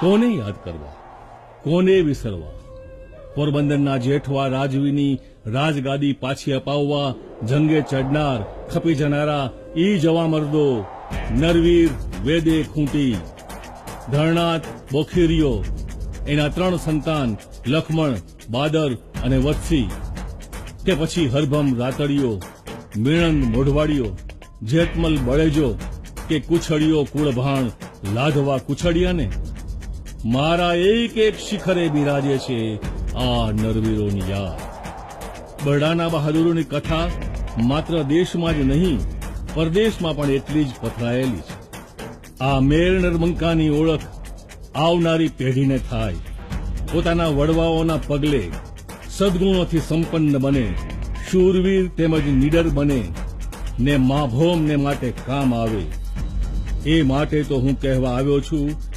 કોને યાદ કરવા? કોને વિસરવા? પોરબંદરના જેઠવા રાજવીની રાજગાદી પાછી અપાવવા જંગે ચડનાર, ખપી જનારા ઈ જવા મર્દો નરવીર વેદે ખૂંટી. ધરણાત બોખીરિયો એના ત્રણ સંતાન લખમણ, બાદર અને વત્સી. કે પછી હરભમ રાતડિયો મિણંદ મોઢવાડિયો જેતમલ બળેજો, કે કુછડિયો કુળભાણ લાધવા કુછડિયાને? મારા એક એક શિખરે બિરાજે છે આ નરવીરોની યાદ. બરડાના બહાદુરોની કથા માત્ર દેશમાં જ નહીં, પરદેશમાં પણ એટલી જ પથરાયેલી છે. આ મેર નર્મંકાની ઓળખ આવનારી પેઢીને થાય. પોતાના વડવાઓના પગલે સદગુણોથી સંપન્ન બને, શૂરવીર તેમજ નીડર બને, ને માભોમને માટે કામ આવે. એ માટે તો હું કહેવા આવ્યો છું